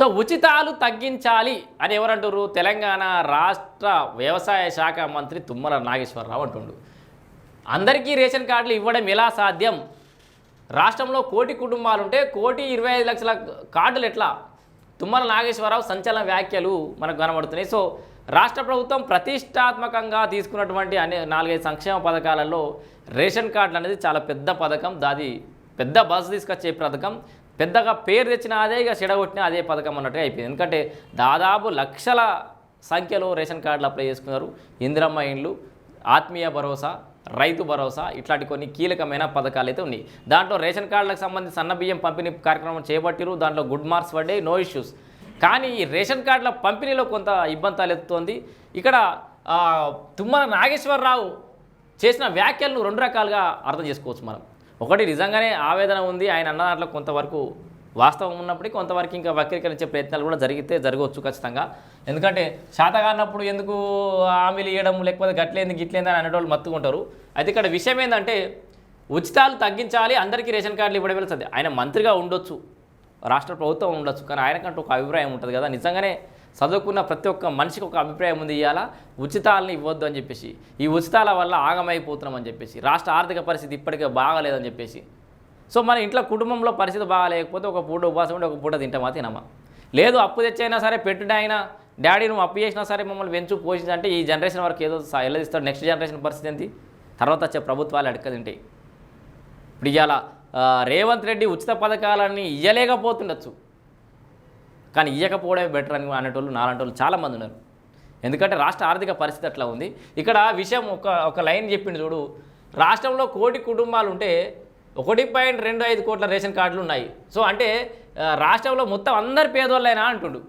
So ఉచితాలు తగ్గించాలి అని ఎవరంటారు తెలంగాణ రాష్ట్ర వ్యవసాయ శాఖ మంత్రి తుమ్మల నాగేశ్వరరావు అంటుండు. అందరికీ రేషన్ కార్డులు ఇవ్వడం ఎలా సాధ్యం? రాష్ట్రంలో కోటి కుటుంబాలు ఉంటే కోటి ఇరవై ఐదు లక్షల కార్డులు ఎట్లా? తుమ్మల నాగేశ్వరరావు సంచలన వ్యాఖ్యలు మనకు కనబడుతున్నాయి. సో రాష్ట్ర ప్రభుత్వం ప్రతిష్టాత్మకంగా తీసుకున్నటువంటి అనే నాలుగైదు సంక్షేమ పథకాలలో రేషన్ కార్డులు అనేది చాలా పెద్ద పథకం. దాది పెద్ద బస్సు తీసుకొచ్చే పథకం. పెద్దగా పేరు తెచ్చిన అదే ఇక చెడగొట్టిన అదే పథకం అన్నట్టుగా అయిపోయింది. ఎందుకంటే దాదాపు లక్షల సంఖ్యలో రేషన్ కార్డులు అప్లై చేసుకున్నారు. ఇందిరమ్మ ఇండ్లు ఆత్మీయ భరోసా రైతు భరోసా ఇట్లాంటి కొన్ని కీలకమైన పథకాలు అయితే ఉన్నాయి. దాంట్లో రేషన్ కార్డులకు సంబంధించి సన్న బియ్యం పంపిణీ కార్యక్రమం చేపట్టిరు దాంట్లో గుడ్ మార్క్స్ పడ్డాయి నో ఇష్యూస్. కానీ ఈ రేషన్ కార్డుల పంపిణీలో కొంత ఇబ్బంది తలెత్తుతోంది ఇక్కడ తుమ్మల నాగేశ్వరరావు చేసిన వ్యాఖ్యలను రెండు రకాలుగా అర్థం చేసుకోవచ్చు మనం. ఒకటి నిజంగానే ఆవేదన ఉంది ఆయన అన్న దాంట్లో కొంతవరకు వాస్తవం ఉన్నప్పటికీ కొంతవరకు ఇంకా వక్రీకరించే ప్రయత్నాలు కూడా జరిగితే జరగవచ్చు ఖచ్చితంగా. ఎందుకంటే శాతగానప్పుడు ఎందుకు హామీలు ఇవ్వడం లేకపోతే గట్లేంది గిట్లేంది అని అనేటోళ్ళు మత్తుకుంటారు అయితే ఇక్కడ విషయం ఏంటంటే ఉచితాలు తగ్గించాలి అందరికీ రేషన్ కార్డులు ఇవ్వడం వెళ్తుంది. ఆయన మంత్రిగా ఉండొచ్చు రాష్ట్ర ప్రభుత్వం ఉండొచ్చు కానీ ఆయనకంటూ ఒక అభిప్రాయం ఉంటుంది కదా. నిజంగానే చదువుకున్న ప్రతి ఒక్క మనిషికి ఒక అభిప్రాయం ఉంది ఇవాళ ఉచితాలను ఇవ్వద్దు అని చెప్పేసి. ఈ ఉచితాల వల్ల ఆగమైపోతున్నామని చెప్పేసి. రాష్ట్ర ఆర్థిక పరిస్థితి ఇప్పటికే బాగాలేదని చెప్పేసి. సో మన ఇంట్లో కుటుంబంలో పరిస్థితి బాగాలేకపోతే ఒక పూట ఉపవాసం ఉండి ఒక పూట తింటామా తినమా? లేదు అప్పు తెచ్చైనా సరే పెట్టుడైనా డాడీ నువ్వు అప్పు చేసినా సరే మమ్మల్ని వెంచు పోషించు అంటే ఈ జనరేషన్ వరకు ఏదో ఎల్లదిస్తాడు నెక్స్ట్ జనరేషన్ పరిస్థితి ఏంటి? తర్వాత వచ్చే ప్రభుత్వాలు అడగదింటాయి ఇప్పుడు ఇవాళ రేవంత్ రెడ్డి ఉచిత పథకాలన్నీ ఇయ్యలేకపోతుండొచ్చు. కానీ ఇవ్వకపోవడమే బెటర్ అని అనేటోళ్ళు నాలంటోళ్ళు చాలామంది ఉన్నారు. ఎందుకంటే రాష్ట్ర ఆర్థిక పరిస్థితి అట్లా ఉంది. ఇక్కడ విషయం ఒక ఒక లైన్ చెప్పిండు చూడు. రాష్ట్రంలో కోటి కుటుంబాలు ఉంటే ఒకటి పాయింట్ రెండు ఐదు కోట్ల రేషన్ కార్డులు ఉన్నాయి. సో అంటే రాష్ట్రంలో మొత్తం అందరు పేదోళ్ళైనా అంటుండు.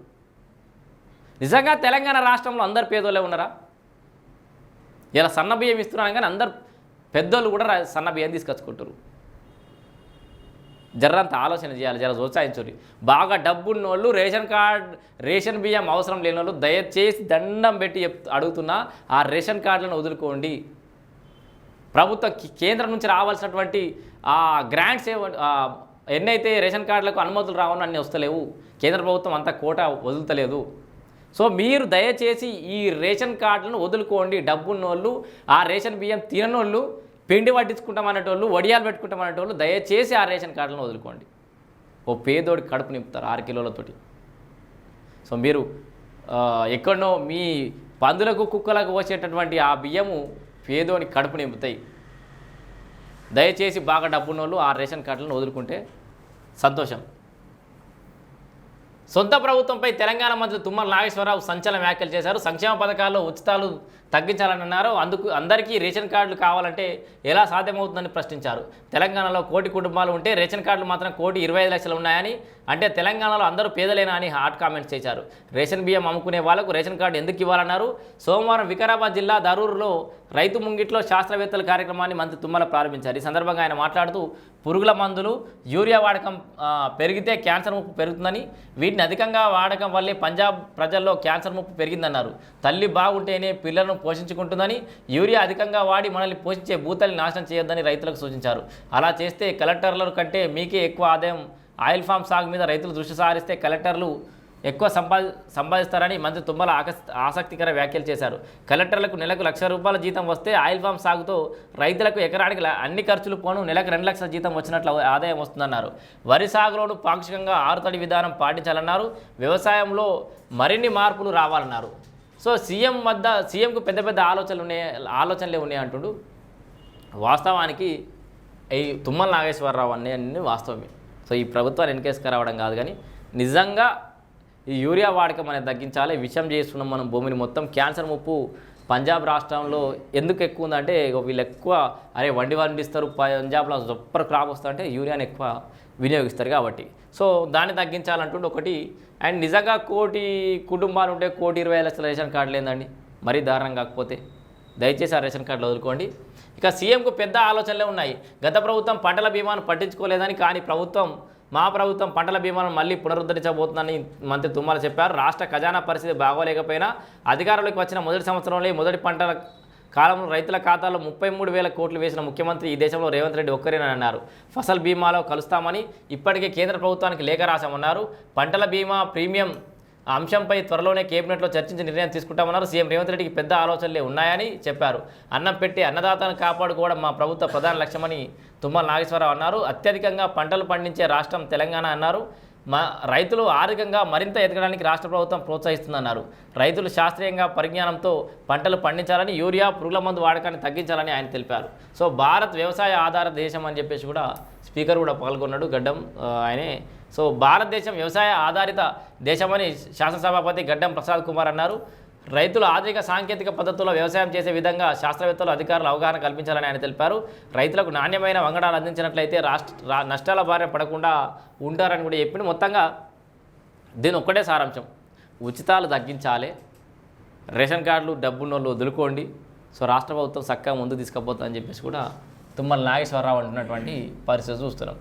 నిజంగా తెలంగాణ రాష్ట్రంలో అందరు పేదోళ్ళే ఉన్నారా? ఇలా సన్న బియ్యం ఇస్తున్నాను కానీ అందరు పెద్దోళ్ళు కూడా రా- సన్న బియ్యం తీసుకొచ్చుకుంటారు జర్రంత ఆలోచన చేయాలి జర ప్రోత్సహించుడి బాగా డబ్బున్నోళ్ళు రేషన్ కార్డ్ రేషన్ బియ్యం అవసరం లేని వాళ్ళు దయచేసి దండం పెట్టి అడుగుతున్నా ఆ రేషన్ కార్డులను వదులుకోండి. ప్రభుత్వ కేంద్రం నుంచి రావాల్సినటువంటి ఆ గ్రాంట్స్ ఏ ఎన్నైతే రేషన్ కార్డులకు అనుమతులు రావని అన్నీ వస్తలేవు. కేంద్ర ప్రభుత్వం అంత కోట వదులుతలేదు. సో మీరు దయచేసి ఈ రేషన్ కార్డులను వదులుకోండి. డబ్బున్నోళ్ళు ఆ రేషన్ బియ్యం తిననోళ్ళు పిండి పట్టించుకుంటాం అనేటోళ్ళు వడియాలు పెట్టుకుంటామనేటోళ్ళు దయచేసి ఆ రేషన్ కార్డులను వదులుకోండి. ఓ పేదోడి కడుపు నింపుతారు ఆరు కిలోలతోటి. సో మీరు ఎక్కడనో మీ పందులకు కుక్కలకు వచ్చేటటువంటి ఆ బియ్యము పేదోని కడుపు నింపుతాయి. దయచేసి బాగా డబ్బున్నోళ్ళు ఆ రేషన్ కార్డులను వదులుకుంటే సంతోషం. సొంత ప్రభుత్వంపై తెలంగాణ మంత్రి తుమ్మల నాగేశ్వరరావు సంచలన వ్యాఖ్యలు చేశారు. సంక్షేమ పథకాల్లో ఉచితాలు తగ్గించాలని అన్నారు అందుకు అందరికీ రేషన్ కార్డులు కావాలంటే ఎలా సాధ్యమవుతుందని ప్రశ్నించారు. తెలంగాణలో కోటి కుటుంబాలు ఉంటే రేషన్ కార్డులు మాత్రం కోటి ఇరవై ఐదు లక్షలు ఉన్నాయని అంటే తెలంగాణలో అందరూ పేదలేనా అని హాట్ కామెంట్స్ చేశారు. రేషన్ బియ్యం అమ్ముకునే వాళ్ళకు రేషన్ కార్డు ఎందుకు ఇవ్వాలన్నారు. సోమవారం వికారాబాద్ జిల్లా దరూరులో రైతు ముంగిట్లో శాస్త్రవేత్తల కార్యక్రమాన్ని మంత్రి తుమ్మల ప్రారంభించారు. ఈ సందర్భంగా ఆయన మాట్లాడుతూ పురుగుల మందులు యూరియా వాడకం పెరిగితే క్యాన్సర్ ముప్పు పెరుగుతుందని వీటిని అధికంగా వాడకం వల్లే పంజాబ్ ప్రజల్లో క్యాన్సర్ ముప్పు పెరిగిందన్నారు. తల్లి బాగుంటేనే పిల్లలను పోషించుకుంటుందని యూరియా అధికంగా వాడి మనల్ని పోషించే భూతల్ని నాశనం చేయొద్దని రైతులకు సూచించారు. అలా చేస్తే కలెక్టర్ల కంటే మీకే ఎక్కువ ఆదాయం ఆయిల్ ఫామ్ సాగు మీద రైతులు దృష్టి సారిస్తే కలెక్టర్లు ఎక్కువ సంపాది సంపాదిస్తారని మంత్రి తుమ్మల ఆకస్ ఆసక్తికర వ్యాఖ్యలు చేశారు. కలెక్టర్లకు నెలకు లక్ష రూపాయల జీతం వస్తే ఆయిల్ ఫామ్ సాగుతో రైతులకు ఎకరానికి అన్ని ఖర్చులు పోను నెలకు రెండు లక్షల జీతం వచ్చినట్లు ఆదాయం వస్తుందన్నారు. వరి సాగులోను పాక్షికంగా ఆరుతడి విధానం పాటించాలన్నారు. వ్యవసాయంలో మరిన్ని మార్పులు రావాలన్నారు. సో సీఎం వద్ద సీఎంకు పెద్ద పెద్ద ఆలోచనలు ఉన్నాయి ఆలోచనలే ఉన్నాయి అంటుడు? వాస్తవానికి ఈ తుమ్మల నాగేశ్వరరావు అనే అన్ని వాస్తవమే. సో ఈ ప్రభుత్వాన్ని రావడం కాదు కానీ నిజంగా ఈ యూరియా వాడకం అనేది తగ్గించాలి. విషం చేస్తున్నాం మనం భూమిని మొత్తం. క్యాన్సర్ ముప్పు పంజాబ్ రాష్ట్రంలో ఎందుకు ఎక్కువ ఉందంటే వీళ్ళు ఎక్కువ అరే వండి వండిస్తారు పంజాబ్లో సూపర్ క్రాప్ వస్తా అంటే యూరియాని ఎక్కువ వినియోగిస్తారు కాబట్టి. సో దాన్ని తగ్గించాలంటుండే ఒకటి. అండ్ నిజంగా కోటి కుటుంబాలు ఉంటే కోటి ఇరవై లక్షల రేషన్ కార్డు లేదండి మరీ దారుణం కాకపోతే. దయచేసి ఆ రేషన్ కార్డులు వదులుకోండి. ఇక సీఎంకు పెద్ద ఆలోచనలే ఉన్నాయి. గత ప్రభుత్వం పంటల బీమాను పట్టించుకోలేదని కానీ ప్రభుత్వం మా ప్రభుత్వం పంటల బీమాను మళ్ళీ పునరుద్ధరించబోతుందని మంత్రి తుమ్మల చెప్పారు. రాష్ట్ర ఖజానా పరిస్థితి బాగోలేకపోయినా అధికారంలోకి వచ్చిన మొదటి సంవత్సరంలో మొదటి పంటల కాలంలో రైతుల ఖాతాలో ముప్పై మూడు వేల కోట్లు వేసిన ముఖ్యమంత్రి ఈ దేశంలో రేవంత్ రెడ్డి ఒక్కరేనని అన్నారు. ఫసల్ బీమాలో కలుస్తామని ఇప్పటికే కేంద్ర ప్రభుత్వానికి లేఖ రాశామన్నారు. పంటల బీమా ప్రీమియం అంశంపై త్వరలోనే కేబినెట్లో చర్చించి నిర్ణయం తీసుకుంటామన్నారు. సీఎం రేవంత్ రెడ్డికి పెద్ద ఆలోచనలే ఉన్నాయని చెప్పారు. అన్నం పెట్టి అన్నదాతను కాపాడుకోవడం మా ప్రభుత్వ ప్రధాన లక్ష్యమని తుమ్మల నాగేశ్వరరావు అన్నారు. అత్యధికంగా పంటలు పండించే రాష్ట్రం తెలంగాణ అన్నారు. మా రైతులు ఆర్థికంగా మరింత ఎదగడానికి రాష్ట్ర ప్రభుత్వం ప్రోత్సహిస్తుందన్నారు. రైతులు శాస్త్రీయంగా పరిజ్ఞానంతో పంటలు పండించాలని యూరియా పురుగుల మందు వాడకాన్ని తగ్గించాలని ఆయన తెలిపారు. సో భారత్ వ్యవసాయ ఆధార దేశం అని చెప్పేసి కూడా స్పీకర్ కూడా పాల్గొన్నాడు గడ్డం ఆయనే. సో భారతదేశం వ్యవసాయ ఆధారిత దేశమని శాసనసభాపతి గడ్డం ప్రసాద్ కుమార్ అన్నారు. రైతులు ఆధునిక సాంకేతిక పద్ధతుల్లో వ్యవసాయం చేసే విధంగా శాస్త్రవేత్తలు అధికారులు అవగాహన కల్పించాలని ఆయన తెలిపారు. రైతులకు నాణ్యమైన వంగడాలు అందించినట్లయితే రాష్ట్ర నష్టాల బారిన పడకుండా ఉంటారని కూడా చెప్పిన మొత్తంగా దీని ఒక్కటే సారాంశం. ఉచితాలు తగ్గించాలి. రేషన్ కార్డులు డబ్బున్నోళ్ళు వదులుకోండి. సో రాష్ట్ర ప్రభుత్వం చక్కగా ముందు తీసుకుపోతుందని చెప్పేసి కూడా తుమ్మల నాగేశ్వరరావు అంటున్నటువంటి పరిస్థితి చూస్తున్నాం.